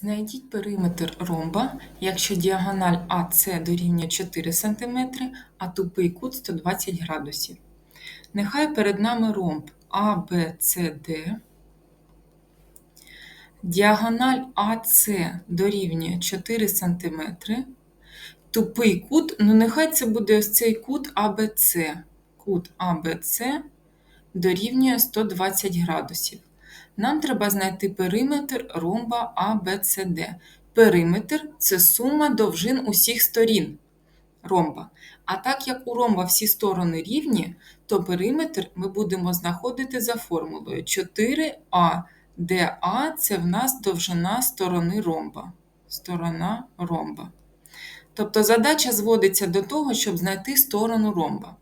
Знайдіть периметр ромба, якщо діагональ АС дорівнює 4 см, а тупий кут 120 градусів. Нехай перед нами ромб ABCD. Діагональ АС дорівнює 4 см. Тупий кут, ну нехай це буде ось цей кут АБЦ. Кут АБЦ дорівнює 120 градусів. Нам треба знайти периметр ромба ABCD. Периметр це сума довжин усіх сторін ромба. А так як у ромба всі сторони рівні, то периметр ми будемо знаходити за формулою 4А, де А це в нас довжина сторони ромба. Сторона ромба. Тобто задача зводиться до того, щоб знайти сторону ромба.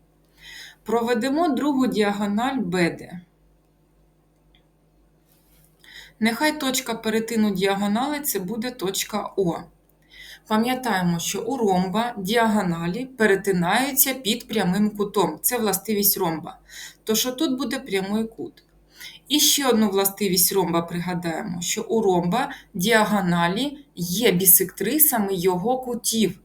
Проведемо другу діагональ BD. Нехай точка перетину діагонали це буде точка О. Пам'ятаємо, що у ромба діагоналі перетинаються під прямим кутом. Це властивість ромба. Тож тут буде прямий кут. І ще одну властивість ромба пригадаємо, що у ромба діагоналі є бісектрисами його кутів.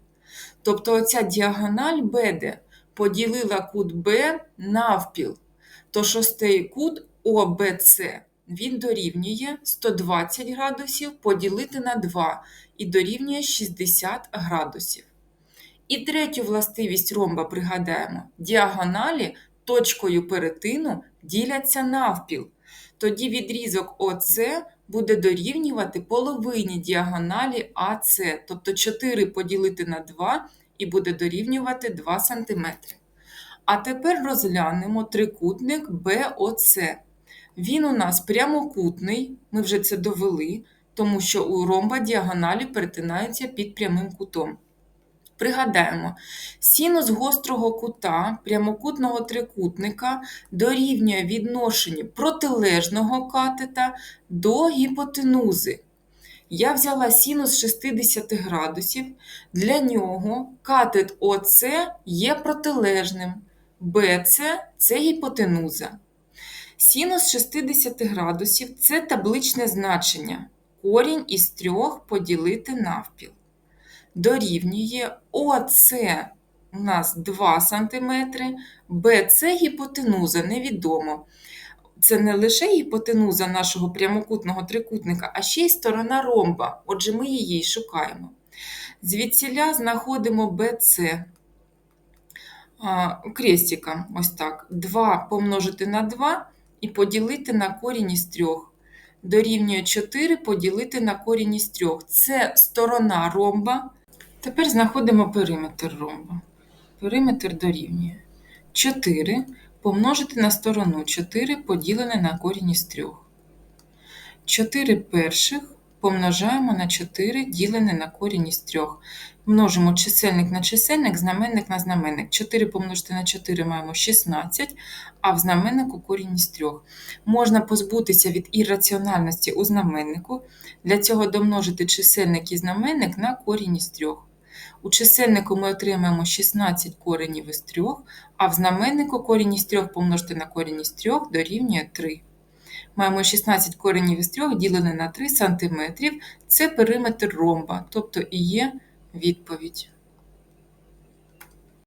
Тобто оця діагональ BD поділила кут Б навпіл. Тож ось цей кут ОБЦ він дорівнює 120 градусів поділити на 2 і дорівнює 60 градусів. І третю властивість ромба пригадаємо: діагоналі точкою перетину діляться навпіл. Тоді відрізок ОС буде дорівнювати половині діагоналі АС, тобто 4 поділити на 2 і буде дорівнювати 2 см. А тепер розглянемо трикутник БОЦ. Він у нас прямокутний, ми вже це довели, тому що у ромба діагоналі перетинаються під прямим кутом. Пригадаємо, синус гострого кута прямокутного трикутника дорівнює відношенню протилежного катета до гіпотенузи. Я взяла синус 60 градусів, для нього катет ОС є протилежним, БЦ це гіпотенуза. Синус 60 градусів це табличне значення. Корінь із 3 поділити навпіл. Дорівнює ОС у нас 2 см, БЦ гіпотенуза невідомо. Це не лише гіпотенуза нашого прямокутного трикутника, а ще й сторона ромба. Отже, ми її шукаємо. Звідсіля знаходимо БЦ крестиком, ось так. 2 помножити на 2 і поділити на корінь із 3. Дорівнює 4 поділити на корінь із 3. Це сторона ромба. Тепер знаходимо периметр ромба. Периметр дорівнює 4 помножити на сторону 4 поділене на корінь із 3. 4 перших помножаємо на 4 ділене на корінь із 3. Множимо чисельник на чисельник, знаменник на знаменник. 4 помножити на 4 маємо 16, а в знаменнику корінь із 3. Можна позбутися від ірраціональності у знаменнику. Для цього домножити чисельник і знаменник на корінь із 3. У чисельнику ми отримаємо 16 коренів із 3, а в знаменнику корінь із 3 помножити на корінь із 3 дорівнює 3. Маємо 16 коренів із 3 ділене на 3 см. Це периметр ромба, тобто і є відповідь.